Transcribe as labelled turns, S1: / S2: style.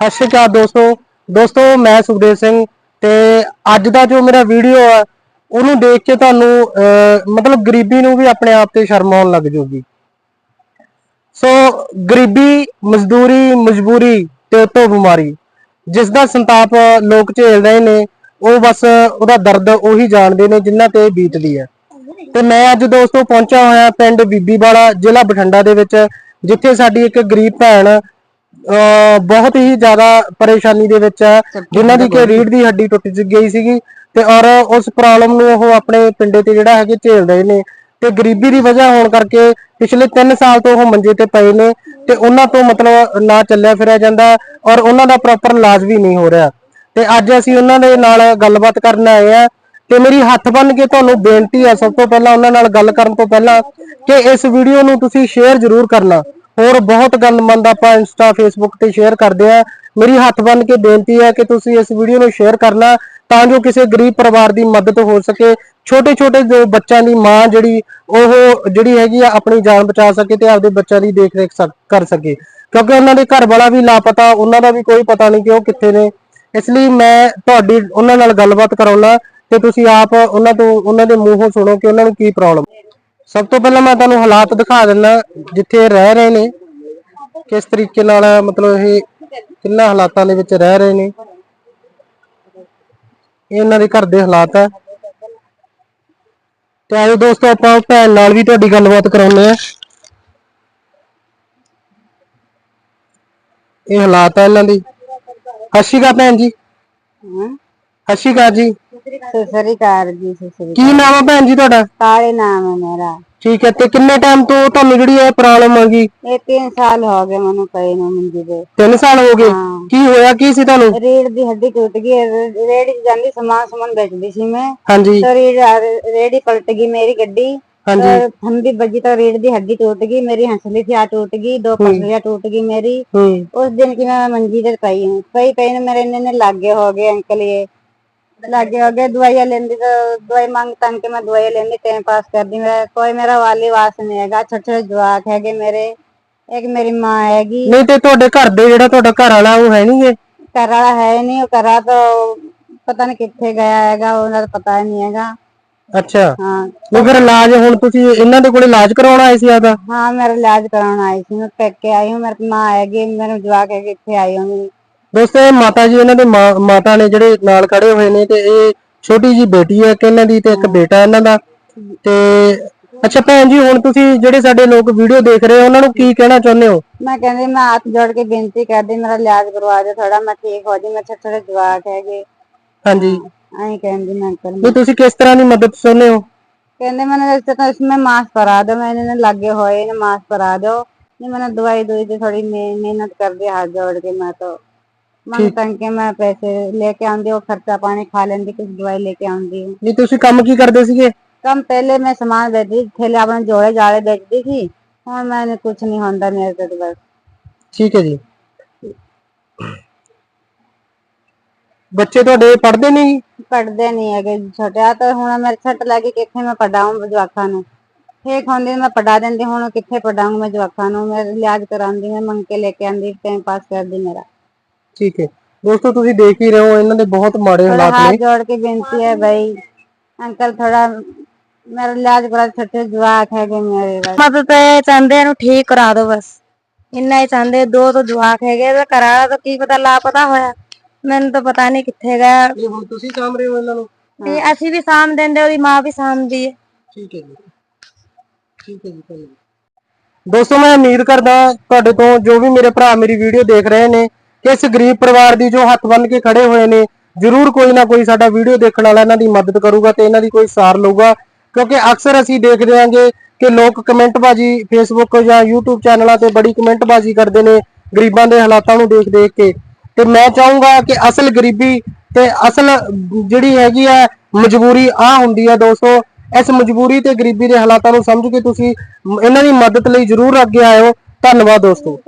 S1: ਸਤਿ ਸ਼੍ਰੀ ਅਕਾਲ ਦੋਸਤੋ। ਦੋਸਤੋ ਮੈਂ ਸੁਖਦੇਵ ਸਿੰਘ ਤੇ ਅੱਜ ਦਾ ਜੋ ਮੇਰਾ ਵੀਡੀਓ ਹੈ ਉਹਨੂੰ ਦੇਖ ਕੇ ਤੁਹਾਨੂੰ ਅਹ, ਮਤਲਬ ਗਰੀਬੀ ਨੂੰ ਵੀ ਆਪਣੇ ਆਪ ਤੇ ਸ਼ਰਮ ਆਉਣ ਲੱਗ ਜਾਊਗੀ। ਸੋ ਗਰੀਬੀ ਮਜ਼ਦੂਰੀ ਮਜਬੂਰੀ ਤੇ ਉਤੋਂ ਬਿਮਾਰੀ ਜਿਸ ਦਾ ਸੰਤਾਪ ਲੋਕ ਝੇਲ ਰਹੇ ਨੇ ਉਹ ਬਸ ਉਹਦਾ ਦਰਦ ਉਹੀ ਜਾਣਦੇ ਨੇ ਜਿਨ੍ਹਾਂ ਤੇ ਬੀਤਦੀ ਹੈ। ਤੇ ਮੈਂ ਅੱਜ ਦੋਸਤੋ ਪਹੁੰਚਿਆ ਹੋਇਆ ਪਿੰਡ ਬੀਬੀਵਾਲਾ ਜ਼ਿਲ੍ਹਾ ਬਠਿੰਡਾ ਦੇ ਵਿੱਚ ਜਿੱਥੇ ਸਾਡੀ ਇੱਕ ਗਰੀਬ ਭੈਣ ਬਹੁਤ ਹੀ ਜ਼ਿਆਦਾ ਪਰੇਸ਼ਾਨੀ ਦੇ ਵਿੱਚ ਹੈ ਜਿਨ੍ਹਾਂ ਦੀ ਕਿ ਰੀੜ ਦੀ ਹੱਡੀ ਟੁੱਟ ਗਈ ਸੀਗੀ ਤੇ ਔਰ ਉਸ ਪ੍ਰੋਬਲਮ ਨੂੰ ਉਹ ਆਪਣੇ ਪਿੰਡੇ ਤੇ ਜਿਹੜਾ ਹੈਗੇ ਝੇਲ ਰਹੇ ਨੇ ਤੇ ਗਰੀਬੀ ਦੀ ਵਜ੍ਹਾ ਹੋਣ ਕਰਕੇ ਪਿਛਲੇ 3 ਸਾਲ ਤੋਂ ਉਹ ਮੰਜੇ ਤੇ ਪਏ ਨੇ ਤੇ ਉਹਨਾਂ ਤੋਂ ਮਤਲਬ ਨਾ ਚੱਲਿਆ ਫਿਰਿਆ ਜਾਂਦਾ ਔਰ ਉਹਨਾਂ ਦਾ ਪ੍ਰੋਪਰ ਇਲਾਜ ਵੀ ਨਹੀਂ ਹੋ ਰਿਹਾ। ਤੇ ਅੱਜ ਅਸੀਂ ਉਹਨਾਂ ਦੇ ਨਾਲ ਗੱਲਬਾਤ ਕਰਨ ਆਏ ਆ ਤੇ ਮੇਰੀ ਹੱਥ ਬੰਨ ਕੇ ਤੁਹਾਨੂੰ ਬੇਨਤੀ ਹੈ ਸਭ ਤੋਂ ਪਹਿਲਾਂ ਉਹਨਾਂ ਨਾਲ ਗੱਲ ਕਰਨ ਤੋਂ ਪਹਿਲਾਂ ਕਿ ਇਸ ਵੀਡੀਓ ਨੂੰ ਤੁਸੀਂ ਸ਼ੇਅਰ ਜ਼ਰੂਰ ਕਰਨਾ। ਹੋਰ ਬਹੁਤ ਗੰਦਮੰਦ ਆਪਾਂ ਇੰਸਟਾ ਫੇਸਬੁੱਕ ਤੇ ਸ਼ੇਅਰ ਕਰਦੇ ਆ। ਮੇਰੀ ਹੱਥ ਬੰਨ ਕੇ ਬੇਨਤੀ ਹੈ ਕਿ ਤੁਸੀਂ ਇਸ ਵੀਡੀਓ ਨੂੰ ਸ਼ੇਅਰ ਕਰਨਾ, ਤਾਂ ਜੋ ਕਿਸੇ ਗਰੀਬ ਪਰਿਵਾਰ ਦੀ ਮਦਦ ਹੋ ਸਕੇ। ਛੋਟੇ ਛੋਟੇ ਜੋ ਬੱਚਿਆਂ ਦੀ ਮਾਂ ਜਿਹੜੀ, ਉਹ ਜਿਹੜੀ ਹੈਗੀ ਆ, ਆਪਣੀ ਜਾਨ ਬਚਾ ਸਕੇ ਤੇ ਆਪਦੇ ਬੱਚਿਆਂ ਦੀ ਦੇਖ ਰੇਖ ਕਰ ਸਕੇ। ਕਿਉਂਕਿ ਉਹਨਾਂ ਦੇ ਘਰ ਵਾਲਾ ਵੀ ਲਾਪਤਾ, ਉਹਨਾਂ ਦਾ ਵੀ ਕੋਈ ਪਤਾ ਨਹੀਂ ਕਿ ਉਹ ਕਿੱਥੇ ਨੇ। ਇਸ ਲਈ ਮੈਂ ਤੁਹਾਡੀ, ਉਹਨਾਂ ਨਾਲ ਗੱਲਬਾਤ ਕਰਾਉਣਾ ਤੇ ਤੁਸੀਂ ਆਪ ਉਹਨਾਂ ਤੋਂ, ਉਹਨਾਂ ਦੇ ਮੂੰਹੋਂ ਸੁਣੋ ਕਿ ਉਹਨਾਂ ਨੂੰ ਕੀ ਪ੍ਰੋਬਲਮ ਸਭ ਤੋਂ ਪਹਿਲਾਂ ਮੈਂ ਤੁਹਾਨੂੰ ਹਾਲਾਤ ਦਿਖਾ ਦਿੰਦਾ ਜਿੱਥੇ ਇਹ ਰਹਿ ਰਹੇ ਨੇ ਕਿਸ ਤਰੀਕੇ ਨਾਲ ਮਤਲਬ ਇਹ ਕਿੰਨਾ ਹਾਲਾਤਾਂ ਦੇ ਵਿੱਚ ਰਹਿ ਰਹੇ ਨੇ। ਇਹ ਇਹਨਾਂ ਦੇ ਘਰ ਦੇ ਹਾਲਾਤ ਹੈ ਤੇ ਆਜੋ ਦੋਸਤੋ ਆਪਾਂ ਭੈਣ ਨਾਲ ਵੀ ਤੁਹਾਡੀ ਗੱਲਬਾਤ ਕਰਾਉਂਦੇ ਆ ਇਹ ਹਾਲਾਤ ਆ ਇਹਨਾਂ ਦੀ। ਸਤਿ ਸ਼੍ਰੀ ਅਕਾਲ ਭੈਣ ਜੀ। ਸਤਿ ਸ੍ਰੀ ਅਕਾਲ ਜੀ
S2: ਸਤਿ ਸ੍ਰੀ
S1: ਕੀ ਨਾਮ ਆ ਭੈਣ ਜੀ ਤੁਹਾਡਾ?
S2: ਕਾਲੇ ਨਾਮ ਹੈ ਮੇਰਾ।
S1: ਠੀਕ ਹੈ ਤੇ ਕਿੰਨੇ ਟਾਈਮ ਤੋਂ ਤੁਹਾਨੂੰ ਜਿਹੜੀ ਇਹ ਪ੍ਰੋਬਲਮ ਆ ਗਈ?
S2: ਇਹ 3 ਸਾਲ ਹੋ ਗਏ ਮੈਨੂੰ ਪਏ ਨੂੰ ਮੰਜੀ ਦੇ
S1: 3 ਸਾਲ ਹੋ ਗਏ? ਕੀ ਹੋਇਆ ਕੀ ਸੀ ਤੁਹਾਨੂੰ?
S2: ਰੀੜ ਦੀ ਹੱਡੀ ਟੁੱਟ ਗਈ ਰੇ- ਰੇੜੀ ਜਾਂਦੀ ਸਮਾਨ ਸਮਾਨ ਵੇਚਦੀ ਸੀ ਮੈਂ।
S1: ਹਾਂਜੀ।
S2: ਤਾਂ ਰੀੜ ਰੇੜੀ ਪਲਟ ਗਈ ਮੇਰੀ ਗੱਡੀ।
S1: ਹਾਂਜੀ।
S2: ਹੰਦੀ ਵੱਜੀ ਤਾਂ ਰੀੜ ਦੀ ਹੱਡੀ ਟੁੱਟ ਗਈ ਮੇਰੀ ਹੰਸਲੀ ਥਿਆ ਟੁੱਟ ਗਈ ਦੋ ਪਸਲੀਆਂ ਟੁੱਟ
S1: ਗਈ
S2: ਮੇਰੀ। ਉਸ ਦਿਨ ਕਿ ਮੈਂ ਮੰਜੀ ਦੇ ਪਈ ਪਈ ਪਈ ਮੇਰੇ ਇੰਨੇ ਇੰਨੇ ਲਾਗੇ ਹੋ ਗਏ ਅੰਕਲ ਇਹ। लागे हो गए दवाइयां लेंदी तो दवाई मांग तंग के मैं दवाई लेंदी टाइम पास कर दी मेरा कोई मेरा वाली वास नहीं हैगा छोटे छोटे जवाक हैगे मेरे एक मेरी माँ हैगी
S1: ਨਹੀਂ ਤੇ ਤੁਹਾਡੇ ਘਰ ਦੇ ਜਿਹੜਾ ਤੁਹਾਡਾ ਘਰ ਵਾਲਾ ਉਹ ਹੈ ਨਹੀਂਗੇ
S2: कर रहा है नहीं वो कर रहा तो पता नहीं कितने गया हैगा उन्हें तो पता ही नहीं हैगा
S1: ਅੱਛਾ
S2: हाँ
S1: ਨਹੀਂ ਫਿਰ ਇਲਾਜ ਹੁਣ ਤੁਸੀਂ ਇਹਨਾਂ ਦੇ ਕੋਲ ਇਲਾਜ ਕਰਾਉਣ ਆਏ ਸੀ ਆਦਾ
S2: हाँ मेरा इलाज कराना आई थी मैं पैक के आई हूँ मेरी माँ आएगी मेरे जवाक है इतने आई हूँ
S1: ਦੋਸਤੋ ਇਹ ਮਾਤਾ ਜੀ ਇਹਨਾਂ ਦੇ ਮਾਤਾ ਨੇ ਜਿਹੜੇ ਨਾਲ ਖੜੇ ਹੋਏ ਨੇ ਤੇ ਇਹ ਛੋਟੀ ਜੀ ਬੇਟੀ ਹੈ ਕਿ ਦੀ ਤੇ ਇੱਕ ਬੇਟਾ ਇਹਨਾਂ ਦਾ। ਤੇ ਅੱਛਾ ਭੈਣ ਜੀ ਹੁਣ ਤੁਸੀਂ ਜਿਹੜੇ ਸਾਡੇ ਲੋਕ ਵੀਡੀਓ ਦੇਖ ਰਹੇ ਹੋ ਉਹਨਾਂ ਨੂੰ ਕੀ ਕਹਿਣਾ ਚਾਹੁੰਦੇ ਹੋ?
S2: ਮੈਂ ਕਹਿੰਦੀ ਮੈਂ ਹੱਥ ਜੋੜ ਕੇ ਬੇਨਤੀ ਕਰਦੀ ਮੇਰਾ ਇਲਾਜ ਕਰਵਾ ਦਿਓ ਥੋੜਾ ਮੈਂ ਠੀਕ ਹੋ ਜੀ ਮੈਂ ਛੋਟੇ ਜਵਾਕ ਹੈਗੇ।
S1: ਹਾਂਜੀ।
S2: ਐਂ ਕਹਿੰਦੀ ਮੈਂ ਅੰਕਲ
S1: ਵੀ ਤੁਸੀਂ ਕਿਸ ਤਰ੍ਹਾਂ ਦੀ ਮਦਦ ਚਾਹੁੰਦੇ ਹੋ?
S2: ਕਹਿੰਦੇ ਮੈਨੂੰ ਇਸ ਤਰ੍ਹਾਂ ਇਸ ਮੈਂ ਮਾਸ ਪਰਾ ਦੋ ਮੈਂ ਇਹਨਾਂ ਲੱਗੇ ਹੋਏ ਨੇ ਮਾਸ ਪਰਾ ਦੋ ਨਹੀਂ ਮੈਨੂੰ ਦਵਾਈ ਦੋਈ ਤੇ ਥੋੜੀ ਮਿਹਨਤ ਕਰਦੇ ਹੱਥ ਜੋੜ ਕੇ ਮੈਂ ਤਾਂ। ਮੰਗ ਕਰਕੇ ਮੈਂ ਪੈਸੇ ਲੈ ਕੇ ਆਉਂਦੀ ਉਹ ਖਰਚਾ ਪਾਣੀ ਖਾ ਲੈਂਦੀ ਕੁਝ ਦਵਾਈ ਲੈ ਕੇ ਆਉਂਦੀ।
S1: ਨਹੀਂ ਤੁਸੀਂ ਕੰਮ ਕੀ ਕਰਦੇ ਸੀਗੇ?
S2: ਕੰਮ ਪਹਿਲੇ ਮੈਂ ਸਮਾਨ ਵੇਚਦੀ ਥੇਲੇ ਆਪਣੇ ਜੋੜੇ ਜਾਲੇ ਵੇਚਦੀ ਸੀ। ਹੁਣ ਮੈਨੂੰ ਕੁਝ ਨਹੀਂ ਹੁੰਦਾ ਮੇਰੇ ਤੋਂ ਬਸ।
S1: ਠੀਕ ਹੈ ਜੀ। ਬੱਚੇ ਤੁਹਾਡੇ ਪੜਦੇ ਨਹੀਂ?
S2: ਪੜਦੇ ਨਹੀਂ ਹੈਗੇ ਛੋਟਿਆ ਤਾਂ ਹੁਣ ਮੇਰੇ ਛੱਟ ਲੱਗੀ ਕਿੱਥੇ ਮੈਂ ਪੜਾਉਂ ਜਵਾਕਾਂ ਨੂੰ? ਠੀਕ ਹੁੰਦੀ ਮੈਂ ਪੜਾ ਦਿੰਦੀ ਹੁਣ ਕਿੱਥੇ ਪੜਾਉਂ ਮੈਂ ਜਵਾਕਾਂ ਨੂੰ? ਮੈਂ ਇਲਾਜ ਕਰਾਉਂਦੀ ਮੈਂ ਮੰਗ ਕੇ ਲੈ ਕੇ ਆਂਦੀ ਟਾਈਮ ਪਾਸ ਕਰਦੀ ਮੇਰਾ।
S1: ਠੀਕ ਹੈ। ਦੋਸਤੋ ਤੁਸੀਂ ਦੇਖ ਹੀ ਰਹੇ ਹੋ ਇਹਨਾਂ ਦੇ ਬਹੁਤ ਮਾੜੇ
S2: ਹਾਲਾਤ
S1: ਨੇ।
S2: ਹੱਥ ਜੋੜ ਕੇ ਬੇਨਤੀ ਹੈ ਭਾਈ ਅੰਕਲ ਥੋੜਾ ਮੇਰਾ ਇਲਾਜ ਕਰਾ ਛੱਟੇ ਜਵਾਕ ਹੈਗੇ ਮੇਰੇ ਬਸ
S3: ਮਦਦ ਤੇ ਚਾਹੁੰਦੇ ਇਹਨੂੰ ਠੀਕ ਕਰਾ ਦਿਓ ਬਸ। ਇੰਨਾ ਹੀ ਚਾਹੁੰਦੇ ਦੋ ਤੋਂ ਜਵਾਕ ਹੈਗੇ ਤੇ ਕਰਾ ਤਾਂ ਕੀ ਪਤਾ ਲਾਪਤਾ ਹੋਇਆ। ਮੈਨੂੰ ਤਾਂ ਪਤਾ ਨਹੀਂ ਕਿੱਥੇ ਗਿਆ
S1: ਇਹ ਹੁਣ ਤੁਸੀਂ ਸਾਂਭ ਰਹੇ ਹੋ ਇਹਨਾਂ ਨੂੰ?
S3: ਤੇ ਅਸੀਂ ਵੀ ਸਾਂਭ ਦਿੰਦੇ ਉਹਦੀ ਮਾਂ ਵੀ ਸਾਂਭਦੀ ਹੈ।
S1: ਠੀਕ ਹੈ ਜੀ। ਠੀਕ ਹੈ ਜੀ ਧੰਨਵਾਦ। ਦੋਸਤੋ ਮੈਂ ਉਮੀਦ ਕਰਦਾ ਤੁਹਾਡੇ ਤੋਂ ਜੋ ਵੀ ਮੇਰੇ ਭਰਾ ਮੇਰੀ ਵੀਡੀਓ ਦੇਖ ਰਹੇ ਨੇ ਕਿ ਇਸ ਗਰੀਬ ਪਰਿਵਾਰ ਦੀ ਜੋ ਹੱਥ ਬੰਨ ਕੇ ਖੜੇ ਹੋਏ ਨੇ, ਜ਼ਰੂਰ ਕੋਈ ਨਾ ਕੋਈ ਸਾਡਾ ਵੀਡੀਓ ਦੇਖਣ ਵਾਲਾ ਇਹਨਾਂ ਦੀ ਮਦਦ ਕਰੂਗਾ ਤੇ ਇਹਨਾਂ ਦੀ ਕੋਈ ਸਾਰ ਲਊਗਾ। ਕਿਉਂਕਿ ਅਕਸਰ ਅਸੀਂ ਦੇਖਦੇ ਹਾਂਗੇ ਕਿ ਲੋਕ ਕਮੈਂਟ ਬਾਜੀ ਫੇਸਬੁੱਕ ਜਾਂ YouTube ਚੈਨਲਾਂ ਤੇ ਬੜੀ ਕਮੈਂਟ ਬਾਜੀ ਕਰਦੇ ਨੇ ਗਰੀਬਾਂ ਦੇ ਹਾਲਾਤਾਂ ਨੂੰ ਦੇਖ ਦੇਖ ਕੇ। ਤੇ ਮੈਂ ਚਾਹੂੰਗਾ ਕਿ ਅਸਲ ਗਰੀਬੀ ਤੇ ਅਸਲ ਜਿਹੜੀ ਹੈਗੀ ਆ ਮਜਬੂਰੀ ਆ ਹੁੰਦੀ ਆ ਦੋਸਤੋ, ਇਸ ਮਜਬੂਰੀ ਤੇ ਗਰੀਬੀ ਦੇ ਹਾਲਾਤਾਂ ਨੂੰ ਸਮਝ ਕੇ ਤੁਸੀਂ ਇਹਨਾਂ ਦੀ ਮਦਦ ਲਈ ਜ਼ਰੂਰ ਅੱਗੇ ਆਇਓ। ਧੰਨਵਾਦ ਦੋਸਤੋ।